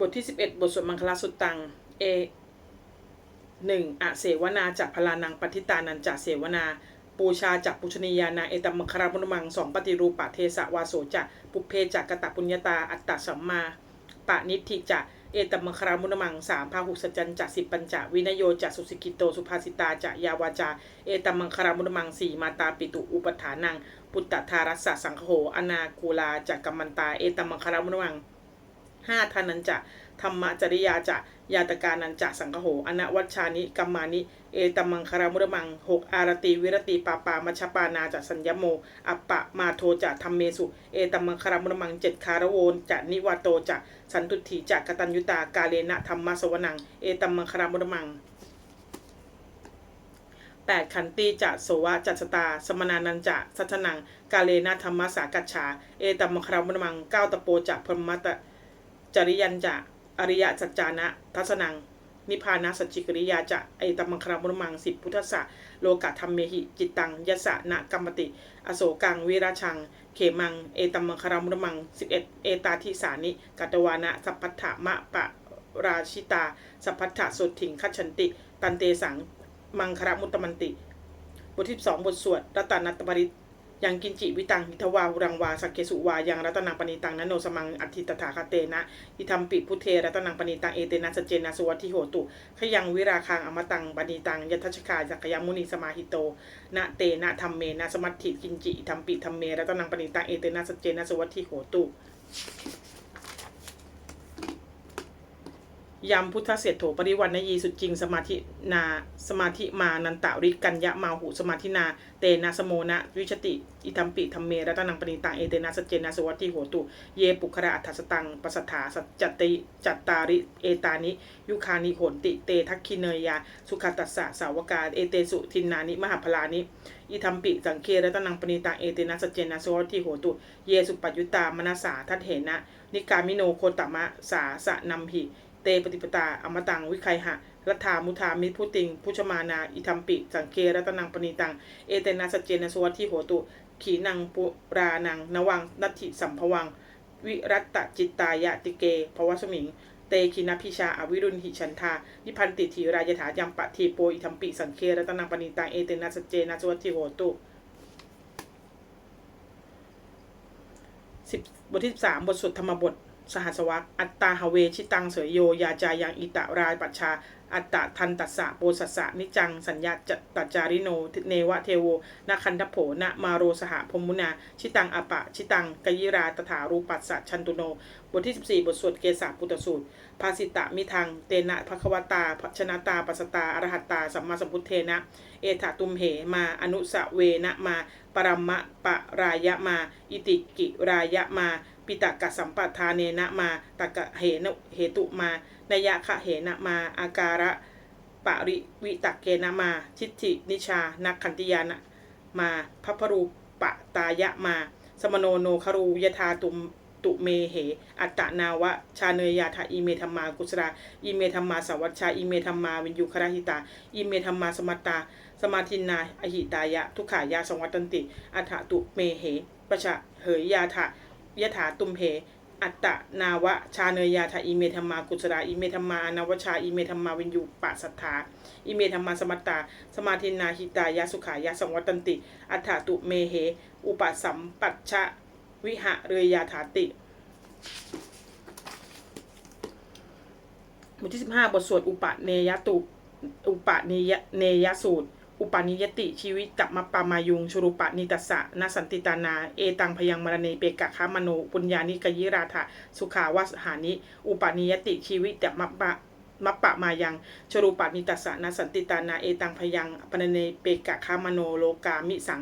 บทที่ 11 บทสวดมังคลาสุตตัง เอหนึ่งอะเสวนาจากพลานังปฏิตานันจากเสวนา ปูชาจากปุชนียานาเอตมังคารามุนมังสองปฏิรูปะเทสะวาโสจะปุเพจากกตปุญญาตาอัตตสัมมาปะนิธิจะเอตมังคารามุนมังสามพาหุสจันจะสิปัญจะวินโยจะสุสิกิโตสุภาสิตาจะยาวาจา เอตมังคารามุนมังสี่มาตาปิตุอุปถานัง ปุตตทารัสสะสังโหอนาคูลาจากกัมมันตา เอตมังคารามุนมัง ห้าทานันจะธรรมจริยาจะยาตการนันจะสังคโหอนวัชชานิกัมมานิ เอตัมังคารมุรมังหกอารติวิรติปาปามัชปานาจะสัญญโม อัปปะมาโทจะธรรมเมสุ เอตัมังคารมุรมังเจ็ดคารโวนจะนิวาโตจะสันตุถีจะกตัญยุตากาเลนะธรรมสวนัง เอตัมังคารมุรมังแปดขันติจะโสวะจัตสตา สมนานันจะ สัทนัง กาเลนะธรรมสากัจฉา เอตัมมังคารามุรมังเก้าตะโปจะพรมตะ จริยันจะอริยจัจจานะทัศนัง นิพพานะสัจจิกริยาจะไอตัมมังครามุรมังสิบพุทธะโลกะธรรมเมหิจิตตังยสะนะกรรมติ อโศกังวิราชัง เขมัง เอตัมมังครามุรมังสิบเอ็ดเอตาทิสานิกัตวานะสัพพัทธะมะปะราชิตา สัพพัทธะสุดถิงคัจฉันติ ตันเตสัง มังครมุตตมันติ บทที่สองบทสวดรัตนัตตปริ ยังกินจิวิตังหิทวาหุรังวาสักเกสุวายังรัตนังปณิตังนโนสมังอัติตถาคเตนะอิธรรมปิพุเทรัตนังปณิตังเอเตนะสเจนะสวัติโหตุขยังวิราคังอมตังปณิตังยัตชกาจักยมุนีสมาหิโตนะเตนะธรรมเมนะสมัติกินจิธรรมปิธรรมเมรัตนังปณิตังเอเตนะสเจนะสวัติโหตุ ยำพุทธเศรษโถปริวันนยีสุจริงสมาธินาสมาธิมานันตาริกัญญะมาหุสมาธินาเตนะสโมนะวิชติ อิทัมปิธรรมเมรัตนังปณิตังเอเตนะสเจนะสวัตติโหตุเยปุคระอัฏฐสตังปสัทธาสัจจติจัตตาริเอตานิ ยุคานิโหนติเตทักขิเนยยา สุขตัสสะสาวกาเอเตสุทินนานิมหาพลานิอิทัมปิสังเครัตนังปณิตังเอเตนะสเจนะสวัตติโหตุเยสุปัจยุตามนาสาทัตเหนะนิกามิโนโคตมะสาสะนัมหิ เตปฏิปตาอมตังวิไคหะรัฐามุทามิพุติงพุชมานา อิทัมปิ สังเครัตนังปณิตัง เอเตนะสเจนะสวัตทิโหตุ ขีนังปุรานังนวังนัตถิสัมภวัง วิรัตตจิตตายะติเกภวสมิง เตคินาพิชาอวิรุณหิชันทานิพันติถีรายถายัมปะทีโปอิทัมปิ สังเครัตนังปณิตัง เอเตนะสเจนะสวัตทิโหตุสิบบทที่สามบทสวดธรรมบท สหัสวักอัตตาหเวชิตังเสยโย ยาจายังอิตะรายปัชชา อัตตะทันตัสสะโปสัสสะนิจัง สัญญาจตจาริโน เนวะเทโวนาคันทโผนมาโรสหพมุนา ชิตังอปะ ชิตังกยิราตถารูปัสสะชันตุโน บทที่ 14 บทสวดเกสาปุตสูตร ภาสิตะมิทัง เตนะภควตาภชนะตาปัสสตาอรหัตตา สัมมาสัมพุทเทนะ เอถาตุมเหมาอนุสะเวนะมา ปรัมมะปะรายะมา อิติกิรายะมา ปิตกะสัมปทานเนนะมาตกะเหนเหตุมานยะคะเหนะมา อาการะปริวิตกเกนะมา ทิฏฐินิชานักขันติยานะมาพัพรูปะตายะมา สมโนโนคารูยธาตุมตุเมเห อัตตนาวะ ชาเนยยาทาอิเมธรรมากุสราอิเมธรรมาสวัชชาอิเมธรรมาวินยุคราหิตา อิเมธรรมาสมัตตา สมาธินาอหิตายะ ทุกขายาสงวัตันติ อัฏฐตุเมเหปะชะเหยยาถะ ยถาตุมเหอัตตนาวะชาเนยยาถาอิเมธรรมากุสราอิเมธรรมานาวชาอิเมธรรมาวินยูปะสัทธาอิเมธรรมาสมัตตา สมาธินาหิตายะสุขายะสงวัตันติ อัฏฐตุเมเห อุปสัมปัชชะวิหะเรยยาถาติบทที่ 15 บทสวดอุปเนยตุ อุปเนยเนยสูตร อุปนิยติชีวิตกับมปปามายุงชรุปะนิตัสสะนสันติตานา เอตังพยังมรเนเปกะคามโน ปุญญานิกยิราธาสุขาวสหานิ อุปนิยติชีวิตกับมปปะมัปปะมายังชรูปนิตัสสะนสันติตานา เอตังพยังปนเนเปกะคามโนโลกามิสัง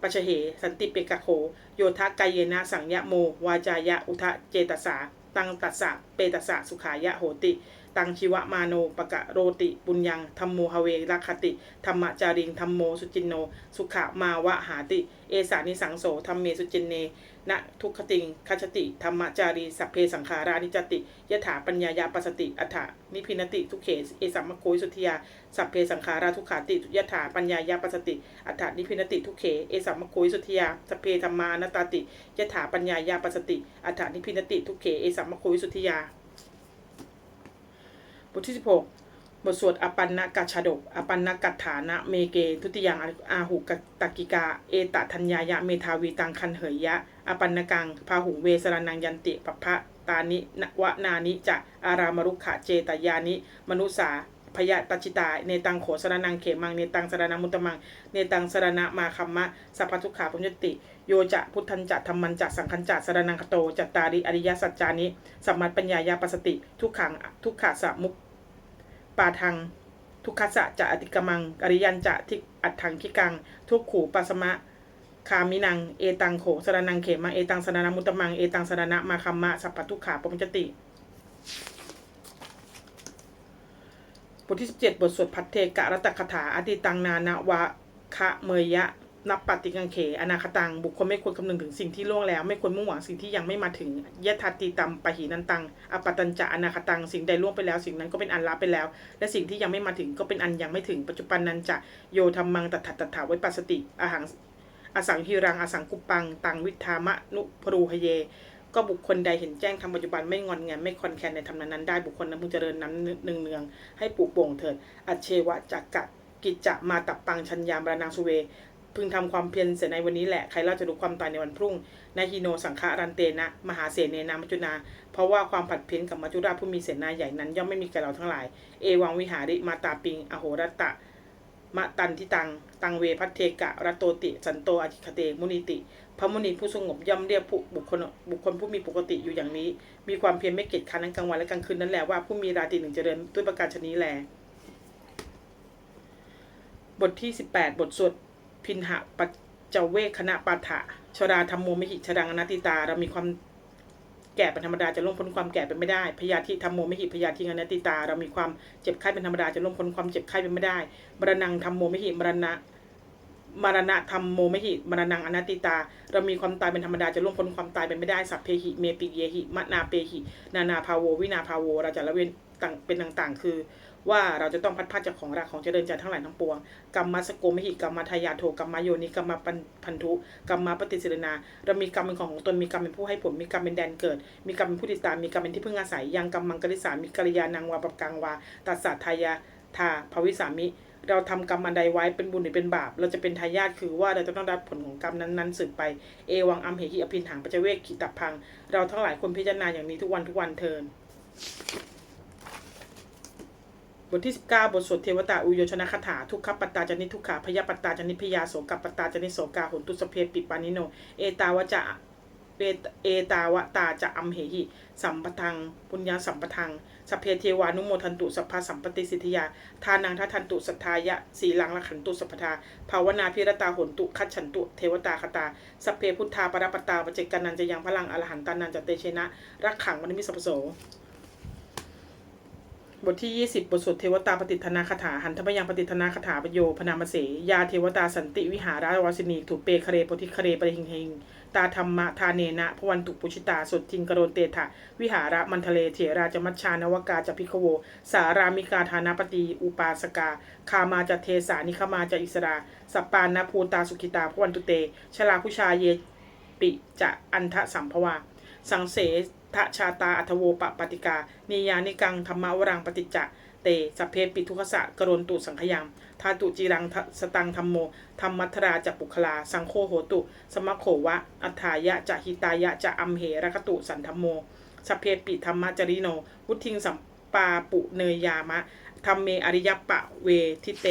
ปัจเห สันติเปกะโข โยทะกายเยนะสังยะโม วาจายะอุทะเจตสา ตังตัสสะเปตัสสะสุขายะโหติ ตังชีวะมาโนปะกะโรติปุญญังธรรมโมหเวรักขติธรรมจาริงธรรมโมสุจินโน สุขมาวะหาติ เอสานิสังโสธรรมเมสุจินเนนะทุกขติงคัจติธรรมจารีสัพเพสังขารานิจติยถาปัญญายาปัสติอัฏฐานิพินติทุกเขเอสัมมโคยสุทธิยาสัพเพสังขาราทุกขาติยถาปัญญายาปัสติอัฏฐานิพินติทุกเขเอสัมมโคยสุทธิยาสัพเพธรรมานตติยถาปัญญายาปัสสติอัฏฐานิพินติทุกเขเอสัมมโคยสุทธิยา บทที่ 16 บทสวดอปันนกัจฉดก อปันนกัฐานะเมเก ทุติยังอาหุกตกิกา เอตทัญญายะ เมทาวีตังคันเหยยะ อปันนกัง พาหุงเวสรนังยันติปภะตานินวนานิจะ อารามรุขะเจตยานิ มนุสา พยตัชิตาเนตังโขสรนังเขมังเนตังสรนังมุตตมังเนตังสรณะมาคัมมะสัพพทุกขาปุญญติโยจะพุทธันจะธรรมันจะสังคันจะสรนังคโตจัตตาริอริยสัจจานิสัมมัตปัญญายาปสติ ทุกขังทุกขะสมุปปาทังทุกขสะจะอติกมัง อริยันจะทิอัตถังคิกัง ทุกขูปัสมะคามินัง เอตังโขสรนังเขมัง เอตังสรนังมุตตมัง เอตังสรณะมาคัมมะสัพพทุกขาปมุจจติ บทที่ 17 บทสวดพัทเทกะรัตตคถาอติตังนานาวะคะเมยะนับปฏิกังเข อนาคตัง บุคคลไม่ควรคำนึงถึงสิ่งที่ล่วงแล้ว ไม่ควรมุ่งหวังสิ่งที่ยังไม่มาถึงยะทัตติตัมปะหีนันตัง อปตัญจะอนาคตัง สิ่งใดล่วงไปแล้ว สิ่งนั้นก็เป็นอันละไปแล้ว และสิ่งที่ยังไม่มาถึงก็เป็นอันยังไม่ถึง ปัจจุบันนันจะโยธรรมังตัดถัดตัดถาไว้ปัสสติอาหังอสังหิรังอสังกุปปัง ตังวิทามะนุพรูหเย ก็บุคคลใดเห็นแจ้งทำปัจจุบันไม่งอนแงนไม่คอนแคนในธรรมนั้นได้บุคคลนั้นพึงเจริญนั้นหนึ่งเนืองให้ปลูกโป่งเถิด อัจเชวะจักกะกิจจะมาตับปังชัญญามรณังสุเว พึงทำความเพียรเสียในวันนี้แหละใครเล่าจะรู้ความตายในวันพรุ่งนาฮิโนสังฆารันเตนะ มหาเสนเนนามัจจุนา เพราะว่าความผัดเพี้ยนกับมัจจุราชผู้มีเสนาใหญ่นั้นย่อมไม่มีแก่เราทั้งหลาย เอวังวิหาริมาตาปิง อโหรตะ มะตันทิตัง ตังเวพัทเทกะรัตโตติ สันโตอธิคเตมุนิติ พระมุนีผู้สงบย่อมเรียกผู้บุคคลบุคคลผู้มีปกติอยู่อย่างนี้ มีความเพียรไม่เกียจค้านทั้งกลางวันและกลางคืนนั่นแหละว่าผู้มีราตรีหนึ่งเจริญด้วยประการชนี้แล บทที่ 18 บทสวดพินหะปัจเจเวคคณะปาฐะชราธรรมโมมิหิชรังอนัตติตา เรามีความ แก่เป็นธรรมดาจะล่วงพ้นความแก่เป็นไม่ได้ พยาธิธรรมโมมิหิพยาธิอนัตติตา เรามีความเจ็บไข้เป็นธรรมดาจะล่วงพ้นความเจ็บไข้เป็นไม่ได้ มรณังธรรมโมมิหิมรณะมรณะธรรมโมมิหิมรณังอนัตติตา เรามีความตายเป็นธรรมดาจะล่วงพ้นความตายเป็นไม่ได้ สัพเพหิเมปิเยหิมะนาเปหิ นานาภาโว วินาภาโว เราจะละเว้นต่างเป็นต่าง ๆ คือ ว่าเราจะต้องพัดพาจากของรักของเจริญใจทั้งหลายทั้งปวงกรรมมาสโกมิหิกรรมมาทายาโทกรรมมาโยนิกรรมมาปันพันธุกรรมมาปฏิสิรนา เรามีกรรมเป็นของของตนมีกรรมเป็นผู้ให้ผลมีกรรมเป็นแดนเกิด มีกรรมเป็นผู้ติดตามมีกรรมเป็นที่พึ่งอาศัยยังกรรมมังกริสามีกัลยาณังวาปกังวาตัสสะทายาทาภวิสามิเราทำกรรมอันใดไว้เป็นบุญหรือเป็นบาป เราจะเป็นทายาทคือว่าเราจะต้องรับผลของกรรมนั้นๆสืบไป เอวังอัมเหหิอภินหังปัจเจเวกขิตับพัง เราทั้งหลายควรพิจารณาอย่างนี้ทุกวันทุกวันเทิน บทที่ 19 บทสวดเทวตาอุโยชนะคาถาทุกขปัตตาจนิทุกขาพยาปัตตาจนิพยาโสกปัตตาจนิโสกาหุนตุสเพปิปานิโน เอตาวะจะเอตเอตาวะตาจะอัมเหหิ สัมปทัง ปุญญาสัมปทังสเพเทวานุโมทันตุสัพพสัมปติสิทธิยา ทานังทัทันตุสัทธายะสีลังละขันตุสัพพทาภาวนาพิรตาหนตุคัจฉันตุเทวตาคตาสัพเพพุทธาปรปตาปเจกันันจะยังพลังอรหันตานันจะเตเชนะ รักขังวันมิสัพโส บทที่ 20 บทสวดเทวตาปฏิทนาคาถาหันทพยังปฏิทนาคาถาปโยพนามเสยาเทวตาสันติวิหาราวาสินีถูเปคเรโพธิคเรปริหิงเฮงตาธรรมะทาเนนะพวันตุปุชิตาสุดทิงกโรนเตถะวิหาระมันทะเลเถราจมัชชานวกาจะพิคโว สารามิกาธานาปตีอุปาสกา คามาจะเทสานิคมาจะอิสราสัปปานาภูตาสุขิตาพวันตุเตชลาผู้ชาเยปิจะอันทะสัมภวา สังเสทะชาตาอัทโวปปติกา นิยานิกังธรรมวรังปฏิจจะเตสพเพปิทุขสะกรนตุสังขยังทาตุจีรังสตังธรรมโมธรรมัทราจะปุคลา สังโฆโหตุ สมะโขวะ อัฏฐายะจะหิตายะจะอัมเหรคตุสันธรรมโมสพเพปิธรรมจริโน วุทิงสัมปาปุเนยยามะธรรมเมอริยปะเวทิเต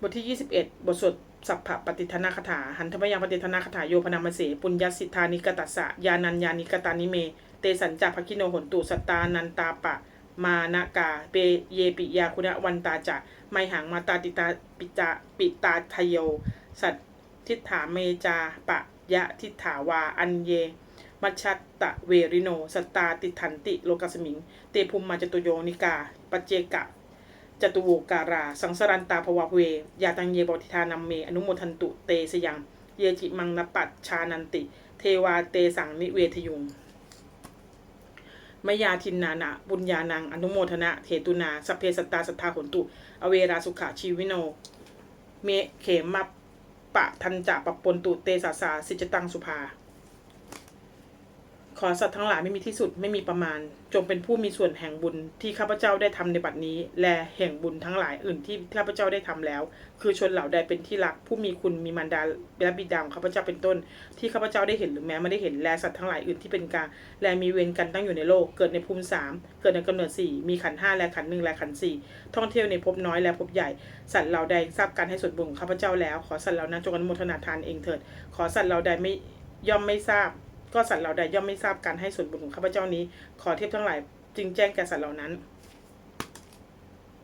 บทที่ 21 บทสวด สัพพะปฏิทนาคาถาหันทพยังปฏิทนาคาถาโยพนามเสปุญญสิทธานิกตัสสะยานัญญานิกตานิเม เตสัญจาภคิโนหนตุสตานันตาปะ มานากาเปเยปิยาคุณวันตาจะไมหังมาตาติตาปิจาปิตาทโย สัตทิฏฐาเมจาปะยะทิฏฐาวาอันเย มัชชัตตะเวริโนสตตาติทันติโลกสมิง เตภุมมาจตุโยนิกา ปัจเจกะ จตุโวการา สังสรันตาภวะเวยาตังเยบทิธานัมเม อนุโมทันตุเตสยัง เยจิมังนปัตชานันติ เทวาเตสังนิเวทยุงมยาทินนานะบุญญานัง อนุโมทนะเทตุนาสพเพสตาสัทธาหนตุ อเวราสุขะชีวิโน เมเขมปะทันจะปปนตุเตสาสาสิจตังสุภา ขอสัตว์ทั้งหลายไม่มีที่สุดไม่มีประมาณ จงเป็นผู้มีส่วนแห่งบุญที่ข้าพเจ้าได้ทำในบัดนี้ และแห่งบุญทั้งหลายอื่นที่ข้าพเจ้าได้ทำแล้ว คือชนเหล่าใดเป็นที่รัก ผู้มีคุณมีมารดาและบิดาของข้าพเจ้าเป็นต้น ที่ข้าพเจ้าได้เห็นหรือแม้ไม่ได้เห็นและสัตว์ทั้งหลายอื่นที่เป็นกลางและมีเวรกันตั้งอยู่ในโลก เกิดในภูมิสามเกิดในกำเนิดสี่มีขันห้าและขันหนึ่งและขันสี่ท่องเที่ยวในภพน้อยและภพใหญ่ สัตว์เหล่าใดทราบการให้ส่วนบุญของข้าพเจ้าแล้ว ขอสัตว์เหล่านั้นจงอนุโมทนาทานเองเถิด ขอสัตว์เหล่าใดไม่ย่อมไม่ทราบ ก็สัตว์เหล่าใดย่อมไม่ทราบการให้ส่วนบุญของข้าพเจ้านี้ ขอเทพทั้งหลายจึงแจ้งแก่สัตว์เหล่านั้น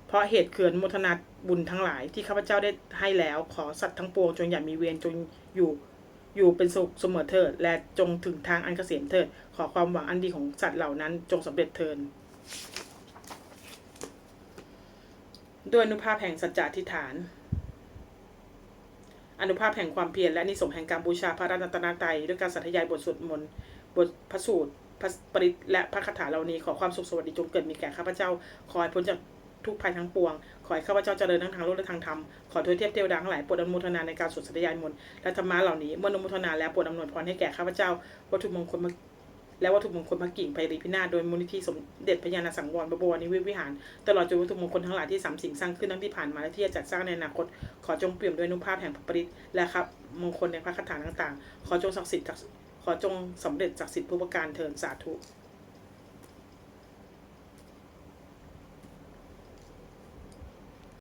เพราะเหตุเขื่อนโมทนาบุญทั้งหลายที่ข้าพเจ้าได้ให้แล้วขอสัตว์ทั้งปวงจงอย่ามีเวรจงอยู่อยู่เป็นสุขเสมอเถิดและจงถึงทางอันเกษมเถิด ขอความหวังอันดีของสัตว์เหล่านั้น จงสำเร็จเถิดด้วยอนุภาพแห่งสัจจะทิฏฐาน อนุภาพแห่งความเพียรและนิสงแห่งการบูชาพระรัตนตรัยด้วยการสัตยายบทสวดมนต์บทพระสูตรพระปริตและพระคาถาเหล่านี้ขอความสุขสวัสดีจงเกิดมีแก่ข้าพเจ้า ขอให้พ้นจากทุกภัยทั้งปวง ขอให้ข้าพเจ้าเจริญทั้งทางโลกและทางธรรม ขอทวยเทียบเทวดาทั้งหลายโปรดอนุโมทนาในการสวดสัตยายมนต์และธรรมะเหล่านี้เมื่ออนุโมทนาแล้วโปรดอำนวยพรให้แก่ข้าพเจ้าวัตถุมงคลม และวัตถุมงคลพระกิ่งไพรีพินาศโดยมูลนิธิสมเด็จพระญาณสังวรบวรนิเวศวิหาร ตลอดจนวัตถุมงคลทั้งหลายที่สามสิ่งสร้างขึ้นทั้งที่ผ่านมาและที่จะจัดสร้างในอนาคต ขอจงเปี่ยมด้วยนุภาพแห่งพระปริตและครับมงคลในพระคาถาต่างๆ ขอจงศักดิ์สิทธิ์ขอจงสำเร็จศักดิ์สิทธิ์ผู้ประการเทินสาธุ